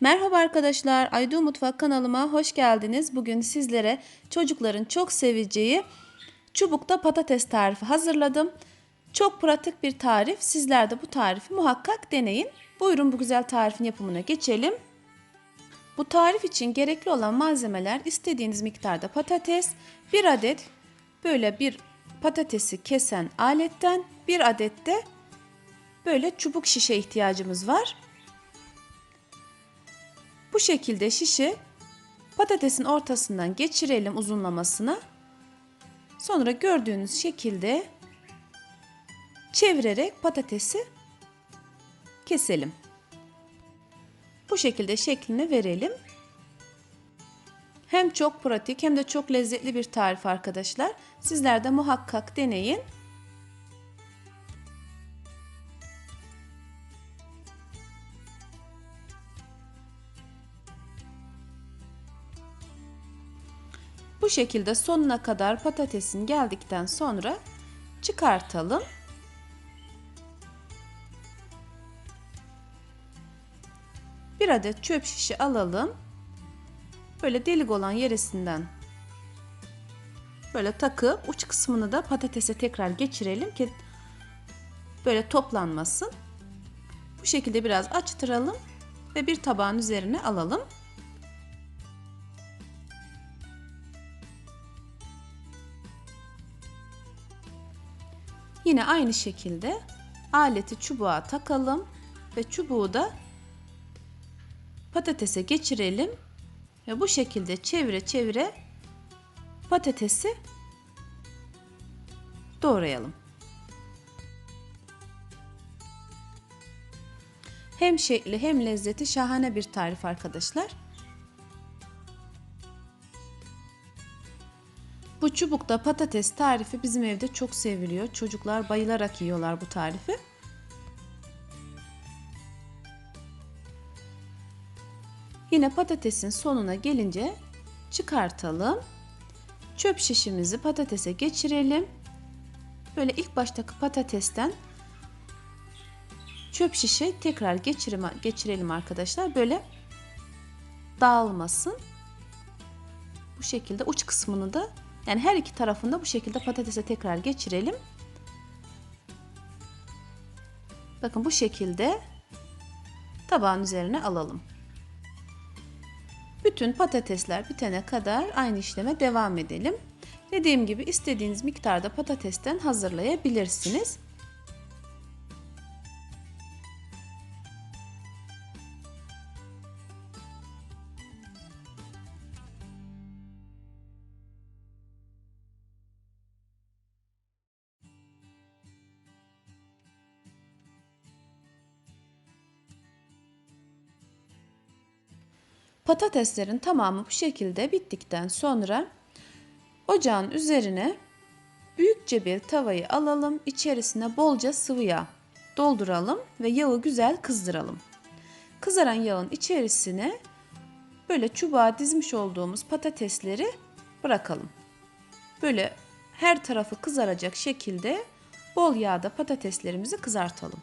Merhaba arkadaşlar, Aydu Mutfak kanalıma hoş geldiniz. Bugün sizlere çocukların çok seveceği çubukta patates tarifi hazırladım. Çok pratik bir tarif. Sizler de bu tarifi muhakkak deneyin. Buyurun bu güzel tarifin yapımına geçelim. Bu tarif için gerekli olan malzemeler istediğiniz miktarda patates, bir adet böyle bir patatesi kesen aletten, bir adet de böyle çubuk şişe ihtiyacımız var. Bu şekilde şişi patatesin ortasından geçirelim uzunlamasına. Sonra gördüğünüz şekilde çevirerek patatesi keselim. Bu şekilde şeklini verelim. Hem çok pratik hem de çok lezzetli bir tarif arkadaşlar. Sizler de muhakkak deneyin. Bu şekilde sonuna kadar patatesin geldikten sonra çıkartalım. Bir adet çöp şişi alalım. Böyle delik olan yerisinden böyle takıp uç kısmını da patatese tekrar geçirelim ki böyle toplanmasın. Bu şekilde biraz açtıralım ve bir tabağın üzerine alalım. Yine aynı şekilde aleti çubuğa takalım ve çubuğu da patatese geçirelim ve bu şekilde çevire çevire patatesi doğrayalım. Hem şekli hem lezzeti şahane bir tarif arkadaşlar. Bu çubukta patates tarifi bizim evde çok seviliyor. Çocuklar bayılarak yiyorlar bu tarifi. Yine patatesin sonuna gelince çıkartalım. Çöp şişimizi patatese geçirelim. Böyle ilk baştaki patatesten çöp şişe tekrar geçirelim, geçirelim arkadaşlar. Böyle dağılmasın. Bu şekilde uç kısmını da yani her iki tarafında bu şekilde patatese tekrar geçirelim. Bakın bu şekilde tabağın üzerine alalım. Bütün patatesler bitene kadar aynı işleme devam edelim. Dediğim gibi istediğiniz miktarda patatesten hazırlayabilirsiniz. Patateslerin tamamı bu şekilde bittikten sonra ocağın üzerine büyükçe bir tavayı alalım. İçerisine bolca sıvı yağ dolduralım ve yağı güzel kızdıralım. Kızaran yağın içerisine böyle çubuğa dizmiş olduğumuz patatesleri bırakalım. Böyle her tarafı kızaracak şekilde bol yağda patateslerimizi kızartalım.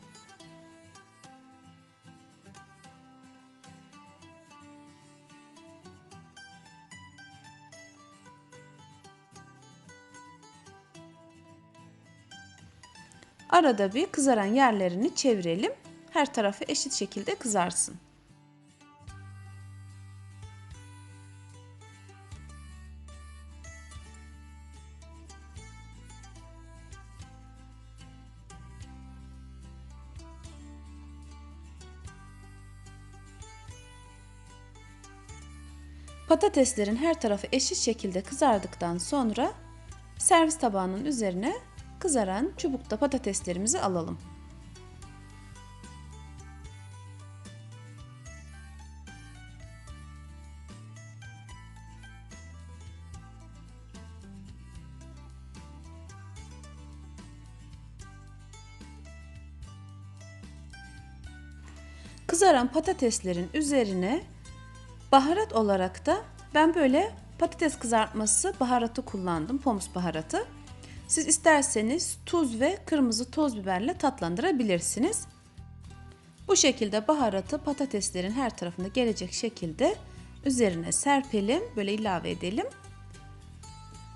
Arada bir kızaran yerlerini çevirelim. Her tarafı eşit şekilde kızarsın. Patateslerin her tarafı eşit şekilde kızardıktan sonra servis tabağının üzerine kızaran çubukta patateslerimizi alalım. Kızaran patateslerin üzerine baharat olarak da ben böyle patates kızartması baharatı kullandım. Pomus baharatı. Siz isterseniz tuz ve kırmızı toz biberle tatlandırabilirsiniz. Bu şekilde baharatı patateslerin her tarafına gelecek şekilde üzerine serpelim, böyle ilave edelim.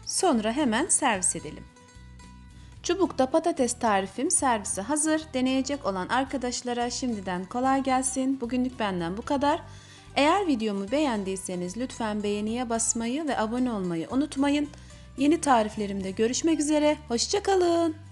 Sonra hemen servis edelim. Çubukta patates tarifim servise hazır. Deneyecek olan arkadaşlara şimdiden kolay gelsin. Bugünlük benden bu kadar. Eğer videomu beğendiyseniz lütfen beğeniye basmayı ve abone olmayı unutmayın. Yeni tariflerimde görüşmek üzere. Hoşçakalın.